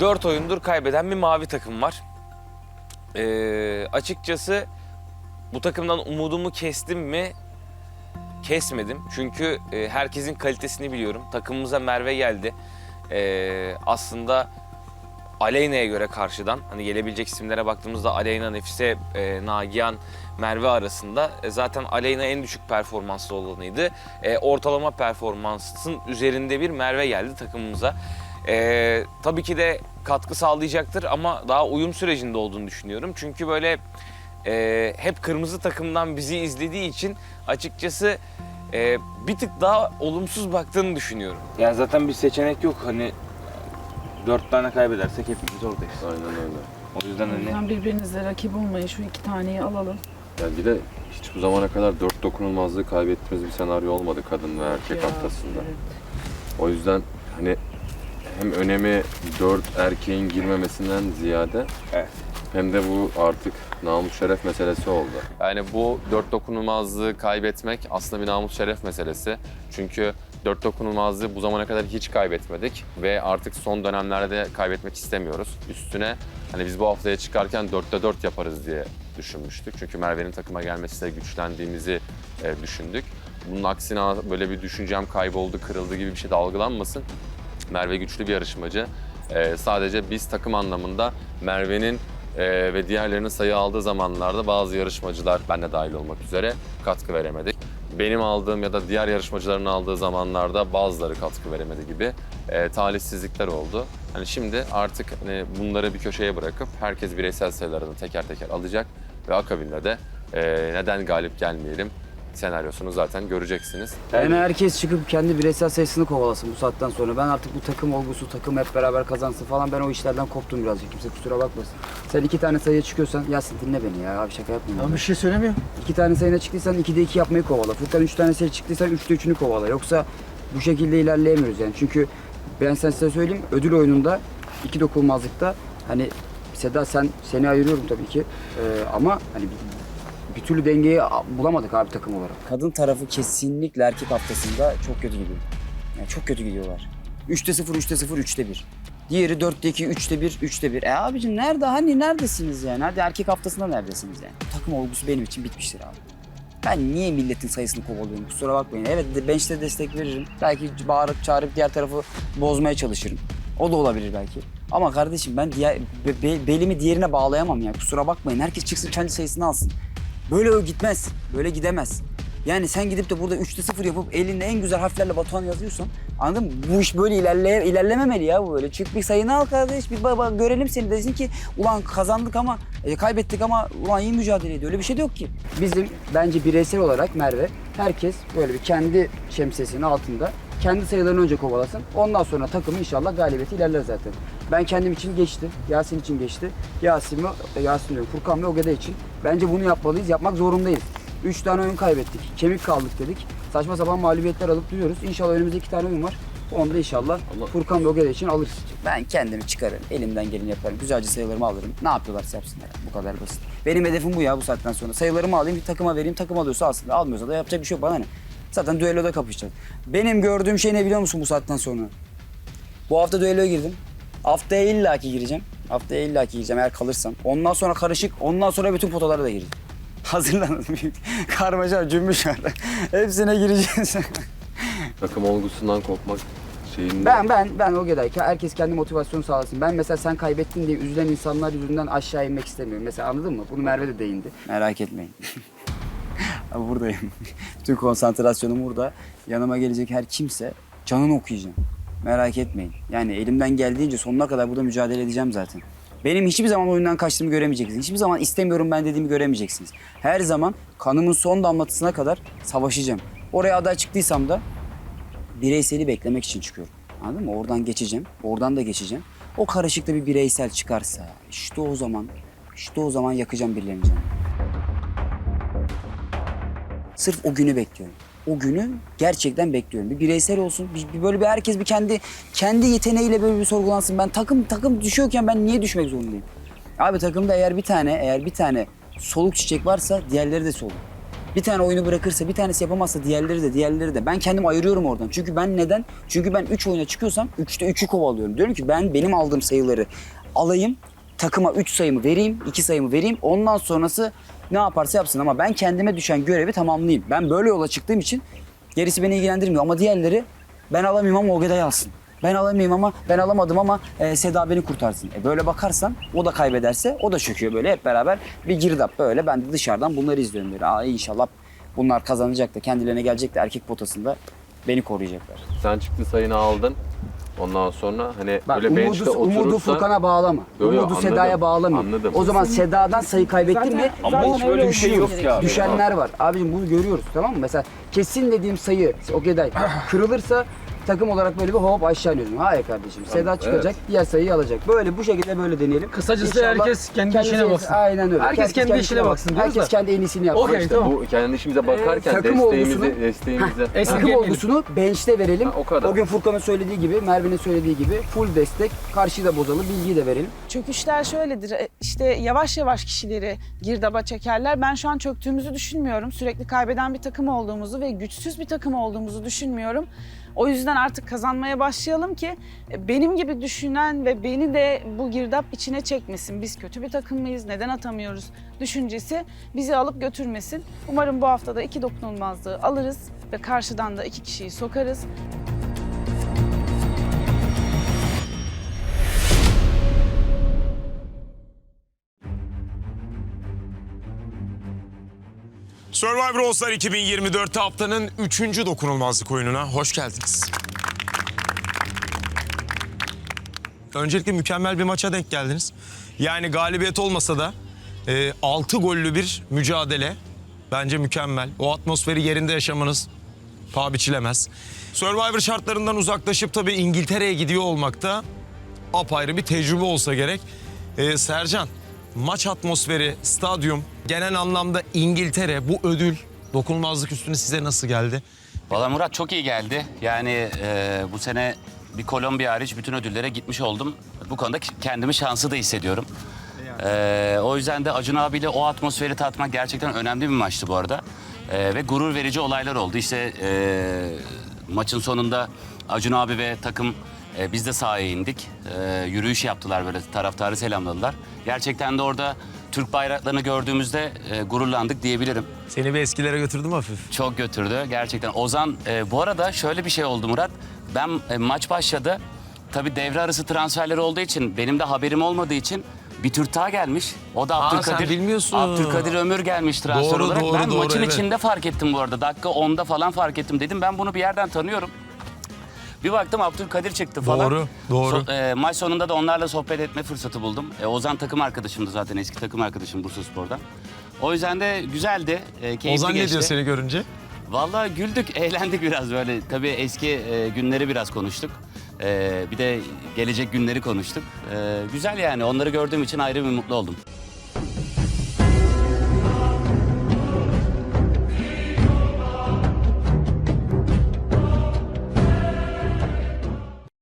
Dört oyundur kaybeden bir mavi takım var. Ee, açıkçası bu takımdan umudumu kestim mi? Kesmedim. Çünkü e, herkesin kalitesini biliyorum. Takımımıza Merve geldi. Ee, aslında Aleyna'ya göre karşıdan hani gelebilecek isimlere baktığımızda Aleyna, Nefise, e, Nagihan, Merve arasında e, zaten Aleyna en düşük performanslı olanıydı. E, ortalama performansın üzerinde bir Merve geldi takımımıza. E, tabii ki de katkı sağlayacaktır ama daha uyum sürecinde olduğunu düşünüyorum. Çünkü böyle e, hep kırmızı takımdan bizi izlediği için açıkçası e, bir tık daha olumsuz baktığını düşünüyorum. Yani zaten bir seçenek yok hani dört tane kaybedersek hepimiz oradayız. Aynen öyle. O yüzden O hani yüzden birbirinizle rakip olmayın. Şu iki taneyi alalım. Yani bir de hiç bu zamana kadar dört dokunulmazlığı kaybettiğimiz bir senaryo olmadı kadın ve erkek Ya, haftasında. evet. O yüzden hani hem önemi dört erkeğin girmemesinden ziyade Evet. hem de bu artık namus şeref meselesi oldu. Yani bu dört dokunulmazlığı kaybetmek aslında bir namus şeref meselesi. Çünkü dört dokunulmazlığı bu zamana kadar hiç kaybetmedik ve artık son dönemlerde de kaybetmek istemiyoruz. Üstüne hani biz bu haftaya çıkarken dörtte dört yaparız diye düşünmüştük. Çünkü Merve'nin takıma gelmesiyle güçlendiğimizi e, düşündük. Bunun aksine böyle bir düşüncem kayboldu, kırıldı gibi bir şey de algılanmasın. Merve güçlü bir yarışmacı. Ee, sadece biz takım anlamında Merve'nin e, ve diğerlerinin sayı aldığı zamanlarda bazı yarışmacılar, ben de dahil olmak üzere katkı veremedik. Benim aldığım ya da diğer yarışmacıların aldığı zamanlarda bazıları katkı veremedi gibi e, talihsizlikler oldu. Hani şimdi artık hani bunları bir köşeye bırakıp herkes bireysel sayılarını teker teker alacak ve akabinde de e, neden galip gelmeyelim senaryosunu zaten göreceksiniz. Yani herkes çıkıp kendi bireysel sayısını kovalasın bu saatten sonra. Ben artık bu takım olgusu, takım hep beraber kazansın falan ben o işlerden koptum birazcık. Kimse kusura bakmasın. Sen iki tane sayıya çıkıyorsan Yasin dinle beni ya abi şaka yapmayın. Ama bir şey söylemiyor. İki tane sayına çıktıysan 2'de 2 yapmayı kovala. Furkan üç tane sayı çıktıysan 3'te 3'ünü kovala. Yoksa bu şekilde ilerleyemiyoruz yani. Çünkü ben sen size söyleyeyim ödül oyununda iki dokunulmazlıkta hani Seda sen seni ayırıyorum tabii ki. Ee, ama hani bir, türlü dengeyi bulamadık abi takım olarak. Kadın tarafı kesinlikle erkek haftasında çok kötü gidiyor. Yani çok kötü gidiyorlar. 3'te 0, 3'te 0, 3'te 1. Diğeri 4'te 2, 3'te 1, 3'te 1. E abicim nerede hani neredesiniz yani? Hadi erkek haftasında neredesiniz yani? Takım olgusu benim için bitmiştir abi. Ben niye milletin sayısını kovalıyorum kusura bakmayın. Evet de bench'te destek veririm. Belki bağırıp çağırıp diğer tarafı bozmaya çalışırım. O da olabilir belki. Ama kardeşim ben diğer, be- belimi diğerine bağlayamam ya. Kusura bakmayın. Herkes çıksın kendi sayısını alsın. Böyle o gitmez. Böyle gidemez. Yani sen gidip de burada 3'te 0 yapıp elinde en güzel harflerle Batuhan yazıyorsan anladın mı? Bu iş böyle ilerleye, ilerlememeli ya bu böyle. Çık bir sayını al kardeş bir baba görelim seni desin ki ulan kazandık ama e, kaybettik ama ulan iyi mücadele ediyor. Öyle bir şey de yok ki. Bizim bence bireysel olarak Merve herkes böyle bir kendi şemsiyesinin altında kendi sayılarını önce kovalasın. Ondan sonra takım inşallah galibiyeti ilerler zaten. Ben kendim için geçti. Yasin için geçti. Yasin ve Yasin diyorum. Furkan ve Ogeda için. Bence bunu yapmalıyız. Yapmak zorundayız. Üç tane oyun kaybettik. Kemik kaldık dedik. Saçma sapan mağlubiyetler alıp duruyoruz. İnşallah önümüzde iki tane oyun var. Onda inşallah Allah- Furkan ve Ogeda için alırız. Ben kendimi çıkarırım. Elimden geleni yaparım. Güzelce sayılarımı alırım. Ne yapıyorlarsa yapsınlar. Bu kadar basit. Benim hedefim bu ya bu saatten sonra. Sayılarımı alayım bir takıma vereyim. Takım alıyorsa alsın. Almıyorsa da yapacak bir şey yok bana ne. Zaten düelloda kapışacağız. Benim gördüğüm şey ne biliyor musun bu saatten sonra? Bu hafta düelloya girdim. Haftaya illaki gireceğim. Haftaya illaki gireceğim eğer kalırsam. Ondan sonra karışık, ondan sonra bütün potalara da gireceğim. Hazırlanın. Büyük karmaşa, cümbüş var. Hepsine gireceğiz. Takım olgusundan kopmak şeyinde ben ben ben o kadar. Herkes kendi motivasyon sağlasın. Ben mesela sen kaybettin diye üzülen insanlar yüzünden aşağı inmek istemiyorum. Mesela anladın mı? Bunu Merve de değindi. Merak etmeyin. Abi buradayım. Bütün konsantrasyonum burada. Yanıma gelecek her kimse canını okuyacağım. Merak etmeyin. Yani elimden geldiğince sonuna kadar burada mücadele edeceğim zaten. Benim hiçbir zaman oyundan kaçtığımı göremeyeceksiniz. Hiçbir zaman istemiyorum ben dediğimi göremeyeceksiniz. Her zaman kanımın son damlatısına kadar savaşacağım. Oraya aday çıktıysam da bireyseli beklemek için çıkıyorum. Anladın mı? Oradan geçeceğim. Oradan da geçeceğim. O karışıkta bir bireysel çıkarsa işte o zaman işte o zaman yakacağım birilerinin canını. Sırf o günü bekliyorum. O günü gerçekten bekliyorum. Bir bireysel olsun. Bir, bir böyle bir herkes bir kendi kendi yeteneğiyle böyle bir sorgulansın. Ben takım takım düşüyorken ben niye düşmek zorundayım? Abi takımda eğer bir tane eğer bir tane soluk çiçek varsa diğerleri de soluk. bir tane oyunu bırakırsa, bir tanesi yapamazsa diğerleri de, diğerleri de. Ben kendimi ayırıyorum oradan. Çünkü ben neden? Çünkü ben 3 oyuna çıkıyorsam 3'te 3'ü kovalıyorum. Diyorum ki ben benim aldığım sayıları alayım, takıma 3 sayımı vereyim, 2 sayımı vereyim. Ondan sonrası ne yaparsa yapsın ama ben kendime düşen görevi tamamlayayım. Ben böyle yola çıktığım için gerisi beni ilgilendirmiyor ama diğerleri ben alamayayım ama Ogeda'yı alsın. Ben alamayayım ama ben alamadım ama e, Seda beni kurtarsın. E, böyle bakarsan o da kaybederse o da çöküyor böyle hep beraber bir girdap böyle. Ben de dışarıdan bunları izliyorum böyle. Aa, inşallah bunlar kazanacak da kendilerine gelecek de erkek potasında beni koruyacaklar. Sen çıktı sayını aldın. Ondan sonra hani Bak böyle bench'te umudu, umudu oturursa... Furkan'a bağlama. Yo, yo, umudu anladım. Seda'ya bağlama. Anladım. O zaman Seda'dan sayı kaybettin mi Ama hiç böyle bir şey düşüyor. yok ki abi. Düşenler var. Abicim bunu görüyoruz tamam mı? Mesela kesin dediğim sayı Ogeday kırılırsa takım olarak böyle bir hop aşağı iniyorum. Hayır kardeşim. Seda çıkacak, diğer sayıyı alacak. Böyle bu şekilde böyle deneyelim. Kısacası İnşallah herkes kendi işine baksın. Aynen öyle. Herkes kendi işine baksın diyoruz Herkes da. kendi en iyisini yapsın. Okey, İşte tamam. bu kendi işimize bakarken takım desteğimizi, olgusunu- desteğimizi... Eski- Takım olgusunu bench'te verelim. Ha, o kadar. O gün Furkan'ın söylediği gibi, Merve'nin söylediği gibi full destek. Karşıyı da bozalım, bilgiyi de verelim. Çöküşler şöyledir. e, İşte yavaş yavaş kişileri girdaba çekerler. Ben şu an çöktüğümüzü düşünmüyorum. Sürekli kaybeden bir takım olduğumuzu ve güçsüz bir takım olduğumuzu düşünmüyorum. O yüzden artık kazanmaya başlayalım ki e, benim gibi düşünen ve beni de bu girdap içine çekmesin. Biz kötü bir takım mıyız? Neden atamıyoruz? Düşüncesi bizi alıp götürmesin. Umarım bu haftada iki dokunulmazlığı alırız ve karşıdan da iki kişiyi sokarız. Survivor All Star 2024 haftanın 3. dokunulmazlık oyununa hoş geldiniz. Öncelikle mükemmel bir maça denk geldiniz. Yani galibiyet olmasa da 6 gollü bir mücadele. Bence mükemmel. O atmosferi yerinde yaşamanız paha biçilemez. Survivor şartlarından uzaklaşıp tabii İngiltere'ye gidiyor olmak da apayrı bir tecrübe olsa gerek. Ee, Sercan, maç atmosferi, stadyum, genel anlamda İngiltere, bu ödül, dokunulmazlık üstüne size nasıl geldi? Valla Murat çok iyi geldi. Yani e, bu sene bir Kolombiya hariç bütün ödüllere gitmiş oldum. Bu konuda kendimi şanslı da hissediyorum. E, o yüzden de Acun abiyle o atmosferi tatmak gerçekten önemli bir maçtı bu arada. E, ve gurur verici olaylar oldu. İşte e, maçın sonunda Acun abi ve takım e, biz de sahaya indik. E, yürüyüş yaptılar böyle taraftarı selamladılar. Gerçekten de orada Türk bayraklarını gördüğümüzde e, gururlandık diyebilirim. Seni bir eskilere götürdüm hafif. Çok götürdü gerçekten. Ozan e, bu arada şöyle bir şey oldu Murat. Ben e, maç başladı. Tabii devre arası transferleri olduğu için benim de haberim olmadığı için bir Türk daha gelmiş. O da Aa, Abdülkadir. sen bilmiyorsun. Abdülkadir Ömür gelmiş transfer Doğru, olarak. doğru, ben doğru, maçın evet. içinde fark ettim bu arada. Dakika 10'da falan fark ettim dedim. Ben bunu bir yerden tanıyorum. Bir baktım Abdülkadir çıktı falan. Doğru, doğru. So- e, maç sonunda da onlarla sohbet etme fırsatı buldum. E, Ozan takım arkadaşımdı zaten eski takım arkadaşım Bursaspor'dan. O yüzden de güzeldi, e, keyifli Ozan ne geçti. diyor seni görünce? Vallahi güldük, eğlendik biraz böyle. Tabii eski e, günleri biraz konuştuk. E, bir de gelecek günleri konuştuk. E, güzel yani, onları gördüğüm için ayrı bir mutlu oldum.